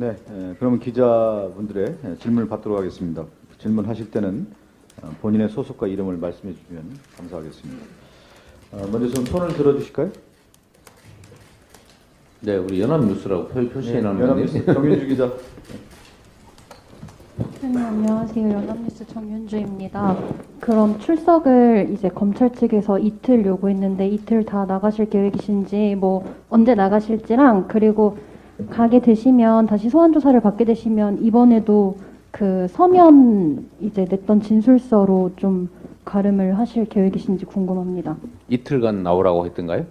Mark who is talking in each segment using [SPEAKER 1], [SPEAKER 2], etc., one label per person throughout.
[SPEAKER 1] 네, 에, 그러면 기자분들의 에, 질문을 받도록 하겠습니다. 질문하실 때는 어, 본인의 소속과 이름을 말씀해 주시면 감사하겠습니다. 어, 먼저 좀 손을 들어주실까요?
[SPEAKER 2] 네, 우리 연합뉴스라고 표- 표시해 놓은
[SPEAKER 1] 연합뉴스 정윤주 기자.
[SPEAKER 3] 네, 안녕하세요. 연합뉴스 정윤주입니다. 그럼 출석을 이제 검찰 측에서 이틀 요구했는데 이틀 다 나가실 계획이신지 뭐 언제 나가실지랑 그리고 가게 되시면 다시 소환 조사를 받게 되시면 이번에도 그 서면 이제 냈던 진술서로 좀 가름을 하실 계획이신지 궁금합니다.
[SPEAKER 2] 이틀간 나오라고 했던가요?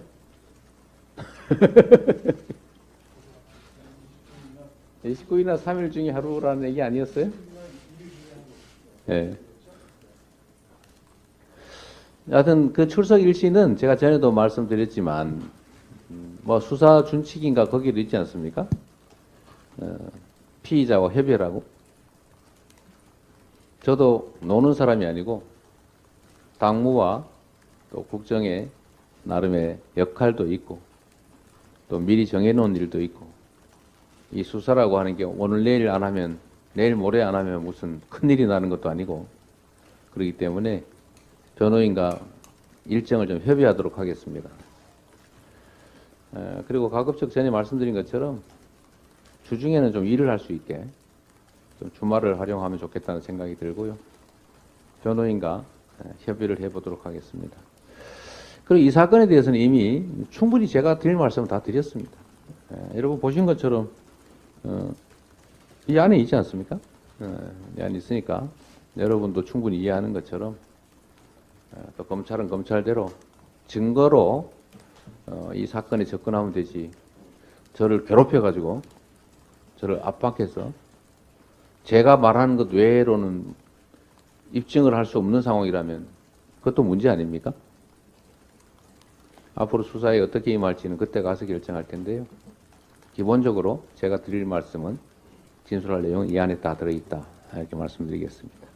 [SPEAKER 2] 예, 19일이나 3일 중에 하루라는 얘기 아니었어요? 예. 하여튼 그 출석 일시는 제가 전에도 말씀드렸지만 음, 뭐 수사 준칙인가 거기도 있지 않습니까? 어, 피의자와 협의라고. 저도 노는 사람이 아니고 당무와 또 국정에 나름의 역할도 있고 또 미리 정해놓은 일도 있고 이 수사라고 하는 게 오늘 내일 안 하면 내일 모레 안 하면 무슨 큰일이 나는 것도 아니고 그렇기 때문에 변호인과 일정을 좀 협의하도록 하겠습니다. 에, 그리고 가급적 전에 말씀드린 것처럼 주중에는 좀 일을 할 수 있게 좀 주말을 활용하면 좋겠다는 생각이 들고요. 변호인과 에, 협의를 해보도록 하겠습니다. 그리고 이 사건에 대해서는 이미 충분히 제가 드릴 말씀을 다 드렸습니다. 에, 여러분 보신 것처럼 어, 이 안에 있지 않습니까? 어, 이 안에 있으니까 여러분도 충분히 이해하는 것처럼 어, 또 검찰은 검찰대로 증거로 어, 이 사건에 접근하면 되지 저를 괴롭혀가지고 저를 압박해서 제가 말하는 것 외로는 입증을 할 수 없는 상황이라면 그것도 문제 아닙니까? 앞으로 수사에 어떻게 임할지는 그때 가서 결정할 텐데요. 기본적으로 제가 드릴 말씀은 진술할 내용은 이 안에 다 들어있다 이렇게 말씀드리겠습니다.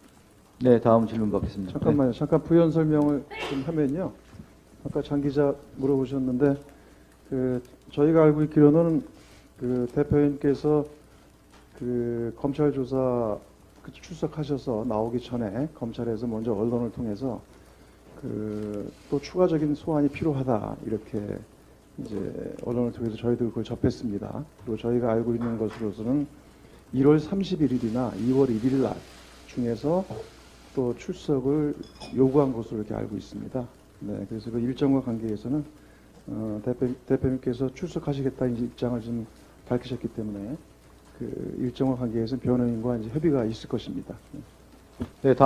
[SPEAKER 1] 네, 다음 질문 받겠습니다.
[SPEAKER 4] 잠깐만요. 잠깐 부연 설명을 좀 하면요. 아까 장 기자 물어보셨는데 그 저희가 알고 있기로는 그 대표님께서 그 검찰 조사 그 출석하셔서 나오기 전에 검찰에서 먼저 언론을 통해서 그 또 추가적인 소환이 필요하다 이렇게 이제 언론을 통해서 저희도 그걸 접했습니다. 그리고 저희가 알고 있는 것으로서는 1월 31일이나 2월 1일 날 중에서 또 출석을 요구한 것으로 이렇게 알고 있습니다. 네, 그래서 그 일정과 관계에서는 어, 대표, 대표님께서 출석하시겠다는 입장을 좀 밝히셨기 때문에 그 일정과 관계에서는 변호인과 이제 협의가 있을 것입니다.
[SPEAKER 1] 네, 다음.